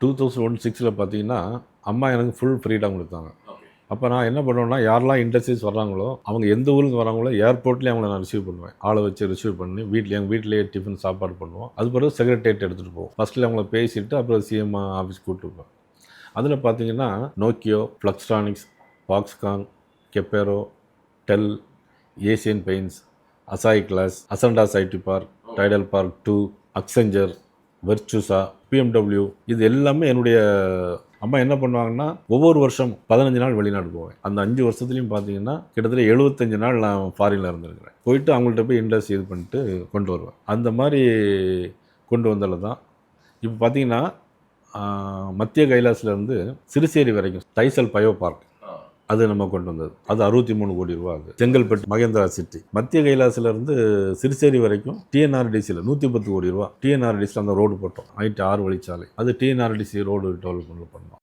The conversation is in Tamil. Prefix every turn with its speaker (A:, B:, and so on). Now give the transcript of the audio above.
A: டூ தௌசண்ட் ஒன் சிக்ஸில் பார்த்தீங்கன்னா அம்மா எனக்கு ஃபுல் ஃப்ரீடம் கொடுத்தாங்க. அப்போ நான் என்ன பண்ணுவேன்னா யாரெல்லாம் இண்டஸ்ட்ரீஸ் வர்றாங்களோ அவங்க எந்த ஊருக்கு வராங்களோ ஏர்போர்ட்லேயே அவங்கள நான் ரிசீவ் பண்ணுவேன். ஆளை வச்சு ரிசீவ் பண்ணி வீட்டில் எங்கள் வீட்டிலேயே டிஃபன் சாப்பாடு பண்ணுவோம். அது பிறகு செக்ரட்டேரியட் எடுத்துகிட்டு போவோம். ஃபஸ்ட்டில் அவங்கள பேசிட்டு அப்புறம் சிஎம் ஆஃபீஸ் கூப்பிட்டு போவேன். அதில் பார்த்தீங்கன்னா நோக்கியோ Flextronics Foxconn கெப்பேரோ Dell Asian Paints Asahi glass Ascendas IT park Tidel park two Accenture Virtusa BMW இது எல்லாமே என்னுடைய அம்மா என்ன பண்ணுவாங்கன்னா ஒவ்வொரு வருஷம் பதினஞ்சு நாள் வெளிநாடு போவேன். அந்த அஞ்சு வருஷத்துலையும் பார்த்தீங்கன்னா கிட்டத்தட்ட எழுபத்தஞ்சு நாள் நான் ஃபாரினில் இருந்திருக்கிறேன். போயிட்டு அவங்கள்ட்ட போய் இண்டஸ்ட்ரி இது பண்ணிட்டு கொண்டு வருவேன். அந்த மாதிரி கொண்டு வந்ததில் தான் இப்போ பார்த்தீங்கன்னா மத்திய கைலாஸ்லேருந்து சிறுசேரி வரைக்கும் தைசல் பயோ பார்க். அது நம்ம கொண்டு வந்தது. அது அறுபத்தி மூணு கோடி ரூபா அது. செங்கல்பட்டு மகேந்திரா சிட்டி. மத்திய கைலாசிலேருந்து சிறுசேரி வரைக்கும் டிஎன்ஆர்டிசியில் நூற்றி பத்து கோடி ரூபா டிஎன்ஆர்டிசியில் அந்த ரோடு போட்டோம். ஐடி ஆறு வழிச்சாலை. அது டிஎன்ஆர்டிசி ரோடு டெவலப்மெண்ட் பண்ணோம்